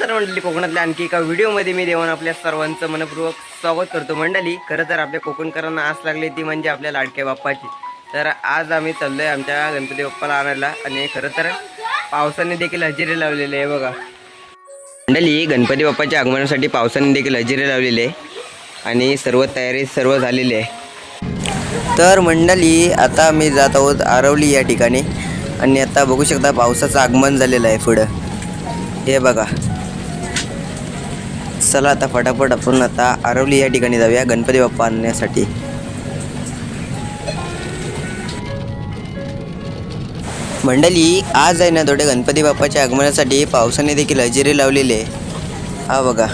तर मंडळी कोकणातल्या आणखी एका व्हिडिओमध्ये मी देवान आपल्या सर्वांचं मनपूर्वक स्वागत करतो. मंडळी खरं तर आपल्या कोकणकरांना आस लागली ती म्हणजे आपल्या लाडक्या बाप्पाची. तर आज आम्ही चाललोय आमच्या गणपती बाप्पाला आणायला आणि खरं तर पावसाने देखील हजेरी लावलेली आहे बघा. मंडळी गणपती बाप्पाच्या आगमनासाठी पावसाने देखील हजेरी लावलेली आहे आणि सर्व तयारी सर्व झालेली आहे. तर मंडळी आता आम्ही जात आहोत आरवली या ठिकाणी आणि आता बघू शकता पावसाचं आगमन झालेलं आहे पुढं. हे बघा. चला आता फटाफट आपण आता आरवली या ठिकाणी जाऊया गणपती बाप्पा आणण्यासाठी. मंडळी आज आहे ना थोडे गणपती बाप्पाच्या आगमनासाठी पावसाने देखील हजेरी लावलेले आहे. हा बघा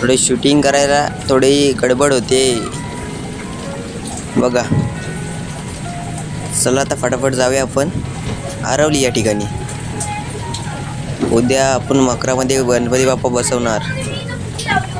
थोडे शूटिंग करायला थोडी गडबड होते. बघा चला आता फटाफट जाऊया आपण आरवली या ठिकाणी. उद्या आपण मकरामध्ये गणपती बाप्पा बसवणार. Thank.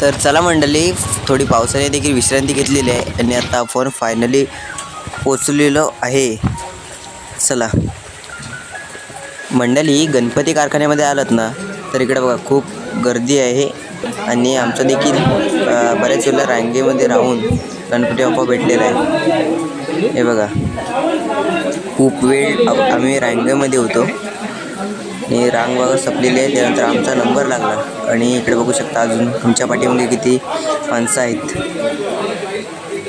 तर चला मंडळी थोडी पावसाने देखील विश्रांती घेतलेली आहे आणि आता आपण फायनली पोचलेलो आहे. चला. मंडळी गणपती कारखान्यामध्ये आलात ना तर इकडे बघा खूप गर्दी आहे आणि आमचं देखील बऱ्याच वेळेला रांगेमध्ये राहून गणपती बाप्पा भेटलेला आहे. हे बघा. खूप वेळ आम्ही रांगेमध्ये होतो. आणि रांग वगैरे संपलेली आहे त्यानंतर आमचा नंबर लागला. आणि इकडे बघू शकता अजून आमच्या पाठीमध्ये किती माणसं आहेत.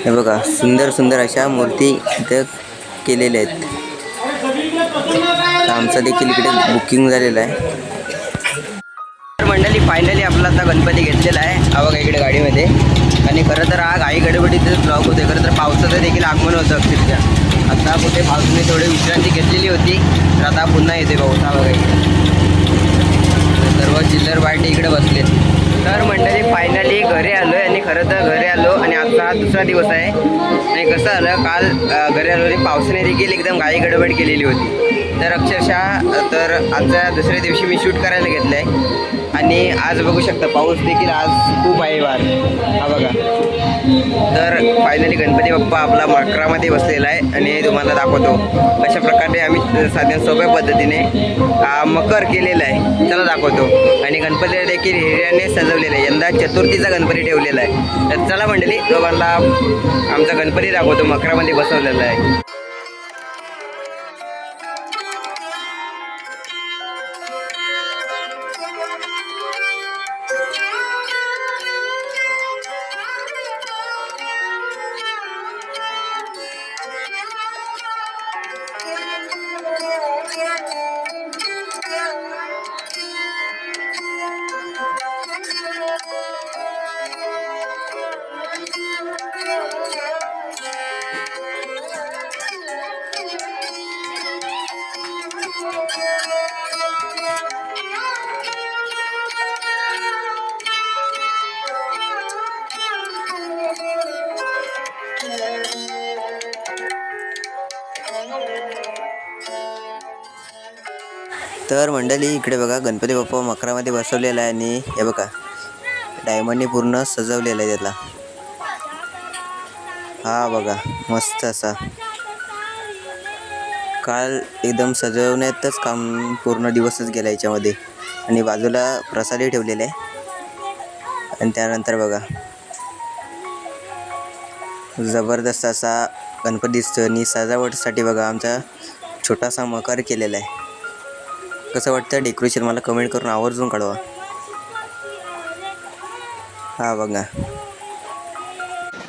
हे बघा सुंदर सुंदर अशा मूर्ती इथं केलेल्या आहेत. तर आमचं देखील इकडे बुकिंग झालेलं आहे. मंडळी फायनली आपला आता गणपती घेतलेला आहे. हा बघा इकडे गाडीमध्ये. आणि खरं तर हा आई गडबडीतच ब्लॉक होते खरं तर पावसाचं देखील आगमन होतं अक्षरशः. आता कुठे पावसाने थोडी विश्रांती घेतलेली होती तर आता पुन्हा येते पाऊस हा सर्व चिल्लर पार्टी इकडे बसले तर मंडळी फायनली घरी आलो आहे आणि खरं तर घरी आलो आणि आजचा हा दुसरा दिवस आहे. आणि कसं आलं काल घरी आलो आणि पावसाने देखील एकदम घाई गडबड केलेली होती. तर अक्षरशः तर आजच्या दुसऱ्या दिवशी मी शूट करायला घेतलं आहे आणि आज बघू शकता पाऊस देखील आज खूप आहे वार. हा बघा. तर फायनली गणपती बाप्पा आपला मकरामध्ये बसलेला आहे आणि तुम्हाला दाखवतो. अशा प्रकारे आम्ही साध्या सोप्या पद्धतीने मकर केलेला आहे. चला दाखवतो. आणि गणपती देखील हिऱ्याने सजवलेलं आहे. यंदा चतुर्थीचा गणपती ठेवलेला आहे. तर चला मंडळी तुम्हाला आमचा गणपती दाखवतो. मकरामध्ये बसवलेला आहे. तर मंडळी इकडे बघा गणपती बाप्पा मकरामध्ये बसवलेला आहे आणि हे बघा डायमंडने पूर्ण सजवलेला आहे त्याला हा बघा मस्त असा. काल एकदम सजवण्यातच काम पूर्ण दिवसच गेला याच्यामध्ये. आणि बाजूला प्रसादही ठेवलेला आहे. आणि त्यानंतर बघा जबरदस्त असा गणपती दिसतो सजावटसाठी बघा आमचा छोटासा मकर केलेला आहे. कसं वाटतं डेकोरेशन मला कमेंट करून आवर्जून कळवा. हा बघा.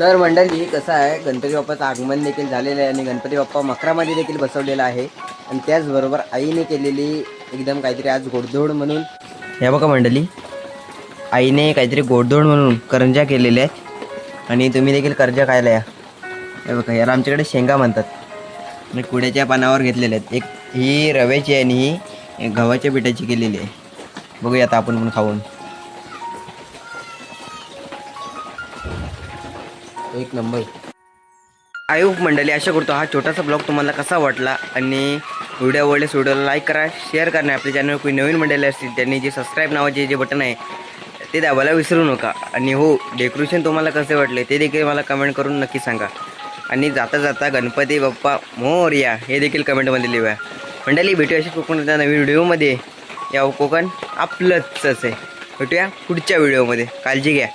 तर मंडळी कसं आहे गणपती बाप्पाचं आगमन देखील झालेलं आहे आणि गणपती बाप्पा मकरामध्ये देखील बसवलेला आहे. आणि त्याचबरोबर आईने केलेली एकदम काहीतरी आज गोडधोड म्हणून. या बघा मंडळी आईने काहीतरी गोडधोड म्हणून करंजा केलेल्या आहेत आणि तुम्ही देखील कर्ज खायला या. हे बघा याला आमच्याकडे शेंगा म्हणतात. आणि कुड्याच्या पानावर घेतलेल्या आहेत. एक ही रव्याची आहे आणि ही गव्हाच्या पिठाची केलेली आहे. बघूया आता आपण पण खाऊन. एक नंबर. आयोग मंडळी आशा करतो हा छोटासा ब्लॉग तुम्हाला कसा वाटला? आणि व्हिडिओ आवडल्यास व्हिडिओला लाईक करा शेअर करा आपल्या चॅनलवर कोणी नवीन मंडळी असतील त्यांनी जे सबस्क्राईब नावाचे जे बटन आहे ते दाबायला विसरू नका. आणि हो डेकोरेशन तुम्हाला कसे वाटले ते देखील मला कमेंट करून नक्की सांगा. आणि जाता जाता गणपती बाप्पा मोर्या हे देखील कमेंटमध्ये लिहूया. मंडळी भेटूया अशी कोकणाच्या नवीन व्हिडिओमध्ये या कोकण आपलंच आहे भेटूया पुढच्या व्हिडिओमध्ये काळजी घ्या.